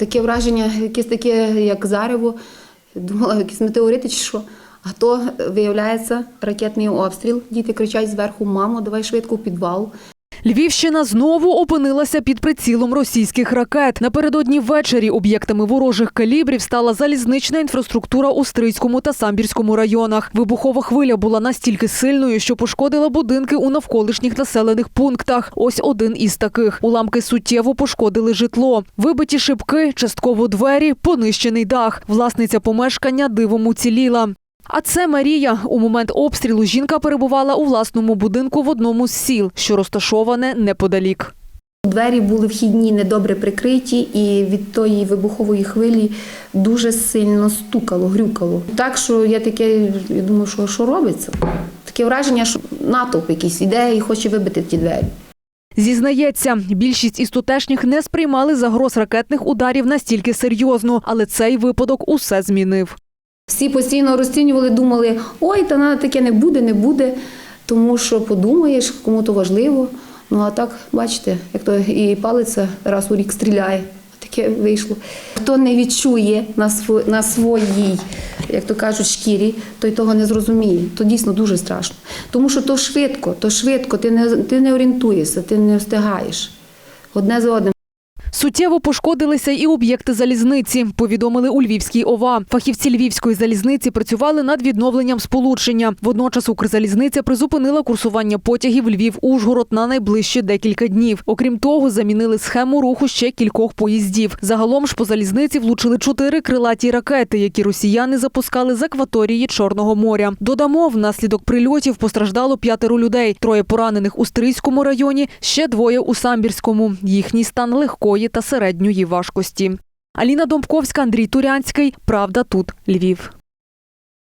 Таке враження, якесь таке, як зарево. Думала, якісь метеорити чи що. А то виявляється ракетний обстріл. Діти кричать зверху: мамо, давай швидко в підвал. Львівщина знову опинилася під прицілом російських ракет. Напередодні ввечері об'єктами ворожих калібрів стала залізнична інфраструктура у Стрийському та Самбірському районах. Вибухова хвиля була настільки сильною, що пошкодила будинки у навколишніх населених пунктах. Ось один із таких. Уламки суттєво пошкодили житло. Вибиті шибки, частково двері, понищений дах. Власниця помешкання дивом уціліла. А це Марія. У момент обстрілу жінка перебувала у власному будинку в одному з сіл, що розташоване неподалік. Двері були вхідні недобре прикриті, і від тої вибухової хвилі дуже сильно стукало, грюкало. Так що я таке, я думаю, що, що робиться? Таке враження, що натовп якийсь іде і хоче вибити ті двері. Зізнається, більшість із тутешніх не сприймали загроз ракетних ударів настільки серйозно, але цей випадок усе змінив. Всі постійно розцінювали, думали, ой, та на таке не буде, не буде, тому що подумаєш, кому то важливо. Ну а так, бачите, як то і палиця раз у рік стріляє. Таке вийшло. Хто не відчує на на своїй, як то кажуть, шкірі, той того не зрозуміє. То дійсно дуже страшно. Тому що то швидко, то швидко, ти не, ти не орієнтуєшся, ти не встигаєш. Одне за одним. Суттєво пошкодилися і об'єкти залізниці, повідомили у Львівській ОВА. Фахівці Львівської залізниці працювали над відновленням сполучення. Водночас Укрзалізниця призупинила курсування потягів Львів-Ужгород на найближчі декілька днів. Окрім того, замінили схему руху ще кількох поїздів. Загалом ж по залізниці влучили чотири крилаті ракети, які росіяни запускали з акваторії Чорного моря. Додамо, внаслідок прильотів постраждало п'ятеро людей. Троє поранених у Стрийському районі, ще двоє у Самбірському. Їхній стан легкої та середньої важкості. Аліна Домбковська, Андрій Турянський. Правда тут Львів.